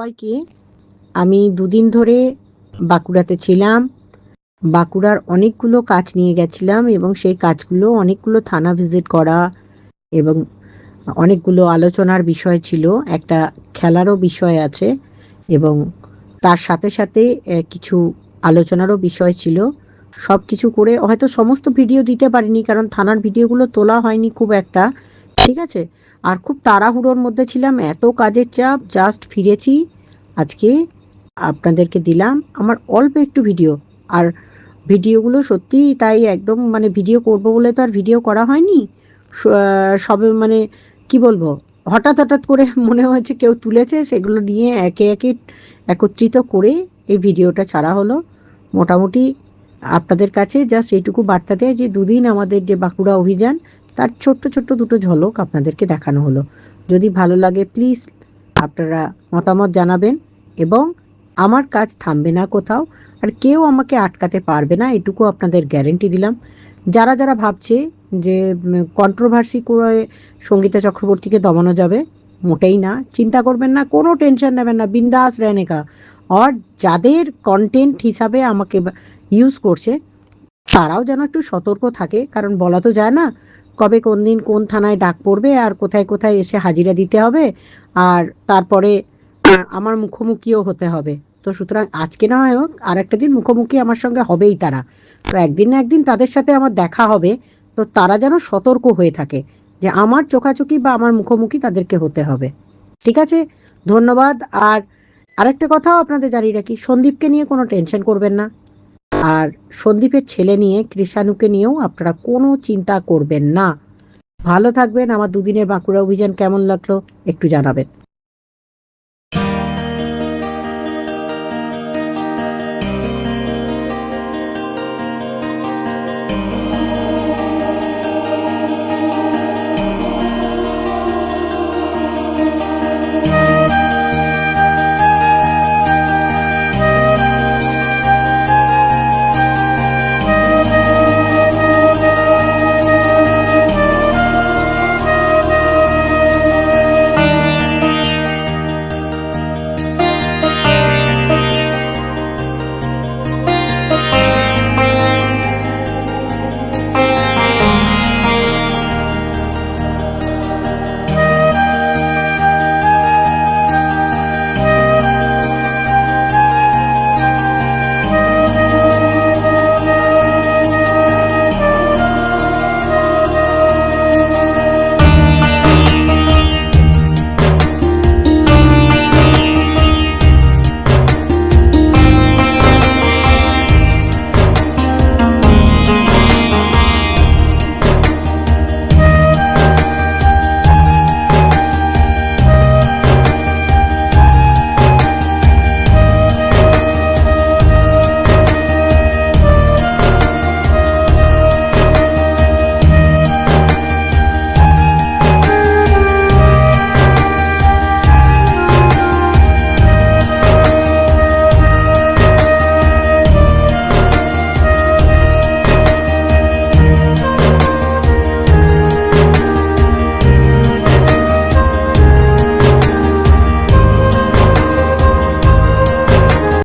সবাইকে আমি দুদিন ধরে বাঁকুড়াতে ছিলাম। বাঁকুড়ার অনেকগুলো কাজ নিয়ে গেছিলাম এবং সেই কাজগুলো অনেকগুলো থানা ভিজিট করা এবং অনেকগুলো আলোচনার বিষয় ছিল। একটা খেলারও বিষয় আছে এবং তার সাথে সাথে কিছু আলোচনারও বিষয় ছিল। সব কিছু করে হয়তো সমস্ত ভিডিও দিতে পারিনি কারণ থানার ভিডিওগুলো তোলা হয়নি খুব একটা। ঠিক আছে? আর খুব তাড়াহুড়োর মধ্যে ছিলাম, এত কাজের চাপ জাস্ট ফিরেছি। আজকে আপনাদেরকে দিলাম আমার অল্প একটু ভিডিও। আর ভিডিওগুলো সত্যি তাই একদম মানে ভিডিও করব বলে তো আর ভিডিও করা হয়নি। সবে মানে কি বলব? হঠাৎ হঠাৎ করে মনে হয়েছে কেউ তুলেছে, সেগুলো নিয়ে একে একে একত্রিত করে এই ভিডিওটা ছাড়া হলো। মোটামুটি আপনাদের কাছে জাস্ট এইটুকু বার্তা দেয় যে দুদিন আমাদের যে বাঁকুড়া অভিযান তার ছোট্ট ছোট্ট দুটো ঝলক আপনাদেরকে দেখানো হলো। যদি ভালো লাগে প্লিজ আপনারা মতামত জানাবেন এবং আমার কাজ থামবে না কোথাও আর কেউ আমাকে আটকাতে পারবে না, এটুকু আপনাদের গ্যারেন্টি দিলাম। যারা যারা ভাবছে যে কন্ট্রোভার্সি করে সঙ্গীতা চক্রবর্তীকে দমানো যাবে, মোটেই না। চিন্তা করবেন না, কোনো টেনশন নেবেন না, বিন্দাস রেনেকা। আর যাদের কন্টেন্ট হিসাবে আমাকে ইউজ করছে, তারাও যেন একটু সতর্ক থাকে, কারণ বলা তো যায় না কবে কোন দিন কোন থানায় ডাক পড়বে আর কোথায় কোথায় এসে হাজিরা দিতে হবে আর তারপরে আমার মুখোমুখিও হতে হবে। তো সুতরাং আজকে না হয় হোক আর একটা দিন মুখোমুখি আমার সঙ্গে হবেই তারা। তো একদিন না একদিন তাদের সাথে আমার দেখা হবে, তো তারা যেন সতর্ক হয়ে থাকে যে আমার চোখাচোখি বা আমার মুখোমুখি তাদেরকে হতে হবে। ঠিক আছে? ধন্যবাদ। আর আরেকটা কথাও আপনাদের জানিয়ে রাখি, সন্দীপকে নিয়ে কোনো টেনশন করবেন না। আর সন্দীপের ছেলে নিয়ে কৃষাণুকে নিয়েও আপনারা কোনো চিন্তা করবেন না। ভালো থাকবেন। আমার দুদিনের বাঁকুড়া অভিযান কেমন লাগল একটু জানাবেন।